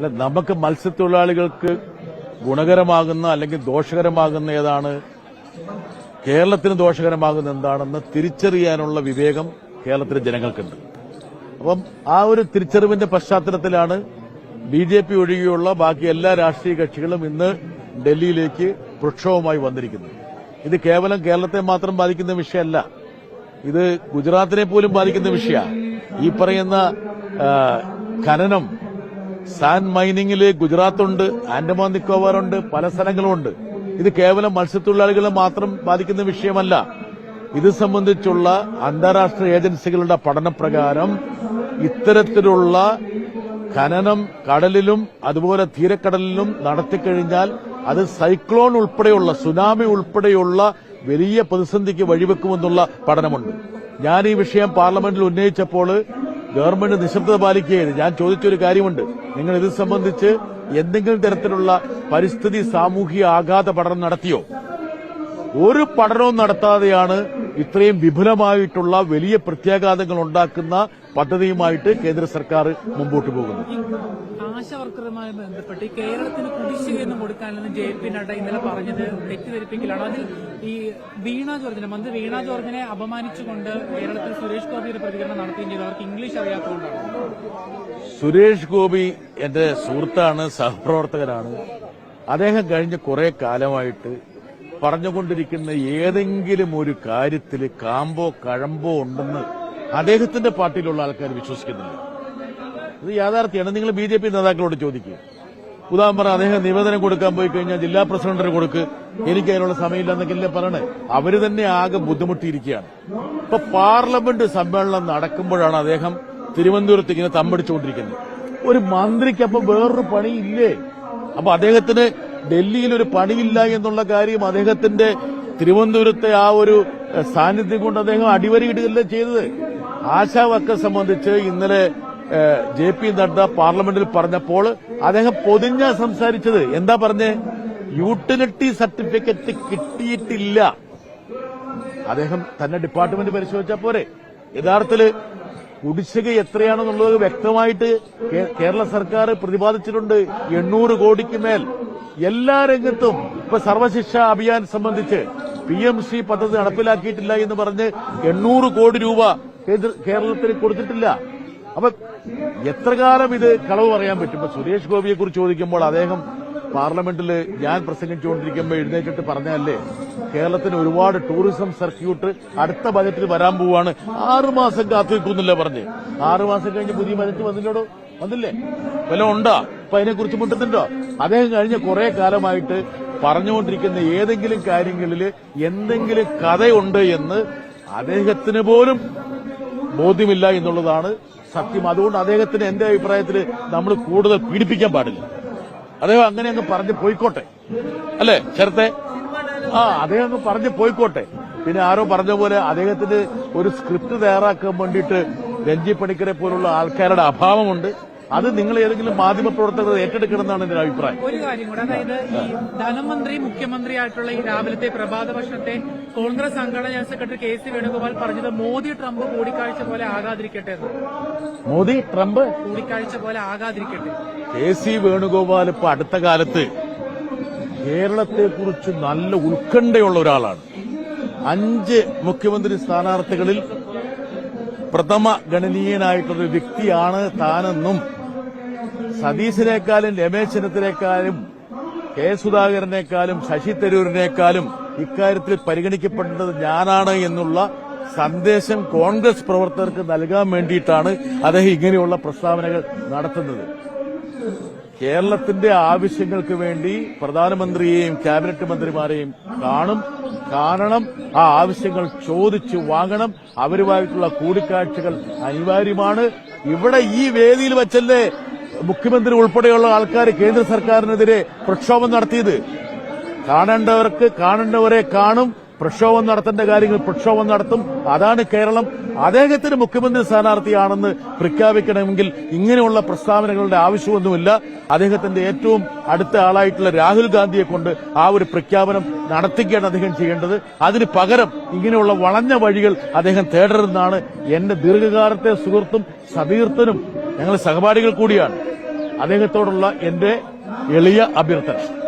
അല്ല നമുക്ക് മത്സ്യത്തൊഴിലാളികൾക്ക് ഗുണകരമാകുന്ന അല്ലെങ്കിൽ ദോഷകരമാകുന്ന ഏതാണ്? കേരളത്തിന് ദോഷകരമാകുന്ന എന്താണെന്ന് തിരിച്ചറിയാനുള്ള വിവേകം കേരളത്തിലെ ജനങ്ങൾക്കുണ്ട്. അപ്പം ആ ഒരു തിരിച്ചറിവിന്റെ പശ്ചാത്തലത്തിലാണ് ബി ജെ പി ഒഴികെയുള്ള ബാക്കി എല്ലാ രാഷ്ട്രീയ കക്ഷികളും ഇന്ന് ഡൽഹിയിലേക്ക് പ്രക്ഷോഭമായി വന്നിരിക്കുന്നത്. ഇത് കേവലം കേരളത്തെ മാത്രം ബാധിക്കുന്ന വിഷയമല്ല. ഇത് ഗുജറാത്തിനെ പോലും ബാധിക്കുന്ന വിഷയമാണ്. ഈ പറയുന്ന ഖനനം സാൻഡ് മൈനിങ്ങിൽ ഗുജറാത്തുണ്ട് ആൻഡമാൻ നിക്കോബാറുണ്ട് പല സ്ഥലങ്ങളുമുണ്ട് ഇത് കേവലം മത്സ്യത്തൊഴിലാളികളെ മാത്രം ബാധിക്കുന്ന വിഷയമല്ല. ഇത് സംബന്ധിച്ചുള്ള അന്താരാഷ്ട്ര ഏജൻസികളുടെ പഠനപ്രകാരം ഇത്തരത്തിലുള്ള ഖനനം കടലിലും അതുപോലെ തീരക്കടലിലും നടത്തിക്കഴിഞ്ഞാൽ അത് സൈക്ലോൺ ഉൾപ്പെടെയുള്ള സുനാമി ഉൾപ്പെടെയുള്ള വലിയ പ്രതിസന്ധിക്ക് വഴിവെക്കുമെന്നുള്ള പഠനമുണ്ട്. ഞാൻ ഈ വിഷയം പാർലമെന്റിൽ ഉന്നയിച്ചപ്പോൾ ഗവൺമെന്റ് നിശബ്ദത പാലിക്കുകയായിരുന്നു ഞാൻ ചോദിച്ചൊരു കാര്യമുണ്ട്. നിങ്ങൾ ഇത് സംബന്ധിച്ച് എന്തെങ്കിലും തരത്തിലുള്ള പരിസ്ഥിതി സാമൂഹിക ആഘാത പഠനം നടത്തിയോ? ഒരു പഠനവും നടത്താതെയാണ് ഇത്രയും വിപുലമായിട്ടുള്ള വലിയ പ്രത്യാഘാതങ്ങൾ ഉണ്ടാക്കുന്ന പദ്ധതിയുമായിട്ട് കേന്ദ്ര സർക്കാർ മുമ്പോട്ട് പോകുന്നു. ആശവർക്കറുമായി ബന്ധപ്പെട്ട് കേരളത്തിന് കുടിശ്ശികയൊന്നും കൊടുക്കാനെന്ന് ജെ പി നഡ്ഡ ഇന്നലെ പറഞ്ഞത് തെറ്റിദ്ധരിപ്പിക്കലാണ്. അതിൽ ഈ വീണ ജോർജിനെ മന്ത്രി വീണ ജോർജിനെ അപമാനിച്ചുകൊണ്ട് കേരളത്തിൽ സുരേഷ് ഗോപിയുടെ പ്രതികരണം നടത്തുകയും ചെയ്തു അവർക്ക് ഇംഗ്ലീഷ് അറിയാത്തതുകൊണ്ടാണ്. സുരേഷ് ഗോപി എന്റെ സുഹൃത്താണ് സഹപ്രവർത്തകനാണ്. അദ്ദേഹം കഴിഞ്ഞ കുറെ കാലമായിട്ട് പറഞ്ഞുകൊണ്ടിരിക്കുന്ന ഏതെങ്കിലും ഒരു കാര്യത്തിൽ കാമ്പോ കഴമ്പോ ഉണ്ടെന്ന് അദ്ദേഹത്തിന്റെ പാർട്ടിയിലുള്ള ആൾക്കാർ വിശ്വസിക്കുന്നില്ല. ഇത് യാഥാർത്ഥ്യമാണ്. നിങ്ങൾ ബി ജെ പി നേതാക്കളോട് ചോദിക്കുക. ഉദാഹരണം അദ്ദേഹം നിവേദനം കൊടുക്കാൻ പോയി കഴിഞ്ഞാൽ ജില്ലാ പ്രസിഡന്റിന് കൊടുക്ക്. എനിക്ക് അതിനുള്ള സമയമില്ല എന്നൊക്കെയല്ലേ പറയണേ? അവർ തന്നെ ആകെ ബുദ്ധിമുട്ടിയിരിക്കുകയാണ്. ഇപ്പൊ പാർലമെന്റ് സമ്മേളനം നടക്കുമ്പോഴാണ് അദ്ദേഹം തിരുവനന്തപുരത്ത് ഇങ്ങനെ തമ്പടിച്ചുകൊണ്ടിരിക്കുന്നത്. ഒരു മന്ത്രിക്കപ്പം വേറൊരു പണിയില്ലേ? അപ്പൊ അദ്ദേഹത്തിന് ഡൽഹിയിൽ ഒരു പണിയില്ല എന്നുള്ള കാര്യം അദ്ദേഹത്തിന്റെ തിരുവനന്തപുരത്തെ ആ ഒരു സാന്നിധ്യം കൊണ്ട് അദ്ദേഹം അടിവരയിടുകയല്ലേ ചെയ്തത്? ആശാവക്കെ സംബന്ധിച്ച് ഇന്നലെ ജെ പി നഡ്ഡ പാർലമെന്റിൽ പറഞ്ഞപ്പോൾ അദ്ദേഹം പൊതിഞ്ഞ സംസാരിച്ചത്. എന്താ പറഞ്ഞേ? യൂട്ടിലിറ്റി സർട്ടിഫിക്കറ്റ് കിട്ടിയിട്ടില്ല. അദ്ദേഹം തന്നെ ഡിപ്പാർട്ട്മെന്റ് പരിശോധിച്ചാൽ പോരെ. യഥാർത്ഥത്തിൽ കുടിശ്ശിക എത്രയാണെന്നുള്ളത് വ്യക്തമായിട്ട് കേരള സർക്കാർ പ്രതിപാദിച്ചിട്ടുണ്ട്. എണ്ണൂറ് കോടിക്ക് മേൽ. എല്ലാ രംഗത്തും ഇപ്പൊ സർവശിക്ഷ അഭിയാൻ സംബന്ധിച്ച് പി എം സി പദ്ധതി നടപ്പിലാക്കിയിട്ടില്ല എന്ന് പറഞ്ഞ് എണ്ണൂറ് കോടി രൂപ കേരളത്തിന് കൊടുത്തിട്ടില്ല. അപ്പൊ എത്ര കാലം ഇത് കളവ് പറയാൻ പറ്റും? സുരേഷ് ഗോപിയെ കുറിച്ച് ചോദിക്കുമ്പോൾ അദ്ദേഹം പാർലമെന്റിൽ ഞാൻ പ്രസംഗിച്ചുകൊണ്ടിരിക്കുമ്പോൾ എഴുന്നേറ്റിട്ട് പറഞ്ഞല്ലേ കേരളത്തിന് ഒരുപാട് ടൂറിസം സർക്യൂട്ട് അടുത്ത ബജറ്റിൽ വരാൻ പോവാണ്. ആറുമാസം കാത്തു നിൽക്കുന്നില്ല പറഞ്ഞ്. ആറുമാസം കഴിഞ്ഞ് പുതിയ ബജറ്റ് വന്നില്ലോടോ? വന്നില്ലേ? വല്ല ഉണ്ടോ? അപ്പൊ അതിനെക്കുറിച്ച് മുട്ടുന്നുണ്ടോ? അദ്ദേഹം കഴിഞ്ഞ കുറെ കാലമായിട്ട് പറഞ്ഞുകൊണ്ടിരിക്കുന്ന ഏതെങ്കിലും കാര്യങ്ങളിൽ എന്തെങ്കിലും കഥയുണ്ട് എന്ന് അദ്ദേഹത്തിന് പോലും ബോധ്യമില്ല എന്നുള്ളതാണ് സത്യം. അതുകൊണ്ട് അദ്ദേഹത്തിന് എന്റെ അഭിപ്രായത്തിൽ നമ്മൾ കൂടുതൽ പീഡിപ്പിക്കാൻ പാടില്ല. അദ്ദേഹം അങ്ങനെ അങ്ങ് പറഞ്ഞ് പോയിക്കോട്ടെ. അല്ലേ ചെറുത്തെ? ആ അദ്ദേഹം അങ്ങ് പറഞ്ഞ് പോയിക്കോട്ടെ. പിന്നെ ആരോ പറഞ്ഞ പോലെ അദ്ദേഹത്തിന് ഒരു സ്ക്രിപ്റ്റ് തയ്യാറാക്കാൻ വേണ്ടിയിട്ട് രഞ്ജി പണിക്കരെ പോലുള്ള ആൾക്കാരുടെ അഭാവമുണ്ട്. അത് നിങ്ങൾ ഏതെങ്കിലും മാധ്യമ പ്രവർത്തകർ ഏറ്റെടുക്കണമെന്നാണ് എന്റെ അഭിപ്രായം. ഒരു കാര്യം കൂടെ. അതായത് ഈ ധനമന്ത്രി മുഖ്യമന്ത്രി ആയിട്ടുള്ള ഈ രാവിലത്തെ പ്രഭാത ഭക്ഷണത്തെ കോൺഗ്രസ് സംഘടന ജനറൽ സെക്രട്ടറി കെ സി വേണുഗോപാൽ പറഞ്ഞത് മോദി ട്രംപ് കൂടിക്കാഴ്ച പോലെ ആകാതിരിക്കട്ടെ എന്ന്. മോദി ട്രംപ്? കൂടിക്കാഴ്ച പോലെ ആകാതിരിക്കട്ടെ. കെ സി വേണുഗോപാൽ ഇപ്പൊ അടുത്ത കാലത്ത് കേരളത്തെക്കുറിച്ച് നല്ല ഉത്കണ്ഠയുള്ള ഒരാളാണ്. അഞ്ച് മുഖ്യമന്ത്രി സ്ഥാനാർത്ഥികളിൽ പ്രഥമ ഗണനീയനായിട്ടുള്ള വ്യക്തിയാണ് താനെന്നും സതീശിനേക്കാളും രമേശ് ചെന്നിത്തലേക്കാളും കെ സുധാകരനേക്കാളും ശശി തരൂരിനേക്കാളും ഇക്കാര്യത്തിൽ പരിഗണിക്കപ്പെടേണ്ടത് ഞാനാണ് എന്നുള്ള സന്ദേശം കോൺഗ്രസ് പ്രവർത്തകർക്ക് നൽകാൻ വേണ്ടിയിട്ടാണ് അദ്ദേഹം ഇങ്ങനെയുള്ള പ്രസ്താവനകൾ നടത്തുന്നത്. കേരളത്തിന്റെ ആവശ്യങ്ങൾക്ക് വേണ്ടി പ്രധാനമന്ത്രിയെയും ക്യാബിനറ്റ് മന്ത്രിമാരെയും കാണും. കാണണം ആ ആവശ്യങ്ങൾ ചോദിച്ചു വാങ്ങണം. അവരുമായിട്ടുള്ള കൂടിക്കാഴ്ചകൾ അനിവാര്യമാണ്. ഇവിടെ ഈ വേദിയിൽ വച്ചല്ലേ മുഖ്യമന്ത്രി ഉൾപ്പെടെയുള്ള ആൾക്കാർ കേന്ദ്ര സർക്കാരിനെതിരെ പ്രക്ഷോഭം നടത്തിയത്. കാണേണ്ടവർക്ക് കാണേണ്ടവരെ കാണും പ്രക്ഷോഭം നടത്തേണ്ട കാര്യങ്ങൾ പ്രക്ഷോഭം നടത്തും. അതാണ് കേരളം. അദ്ദേഹത്തിന് മുഖ്യമന്ത്രി സ്ഥാനാർത്ഥിയാണെന്ന് പ്രഖ്യാപിക്കണമെങ്കിൽ ഇങ്ങനെയുള്ള പ്രസ്താവനകളുടെ ആവശ്യമൊന്നുമില്ല. അദ്ദേഹത്തിന്റെ ഏറ്റവും അടുത്ത ആളായിട്ടുള്ള രാഹുൽ ഗാന്ധിയെ കൊണ്ട് ആ ഒരു പ്രഖ്യാപനം നടത്തിക്കുകയാണ് അദ്ദേഹം ചെയ്യേണ്ടത്. അതിന് പകരം ഇങ്ങനെയുള്ള വളഞ്ഞ വഴികൾ അദ്ദേഹം തേടരുതെന്നാണ് എന്റെ ദീർഘകാലത്തെ സുഹൃത്തും സതീർത്ഥനും ഞങ്ങൾ സഹപാഠികൾ കൂടിയാണ്. അദ്ദേഹത്തോടുള്ള എന്റെ എളിയ അഭ്യർത്ഥന.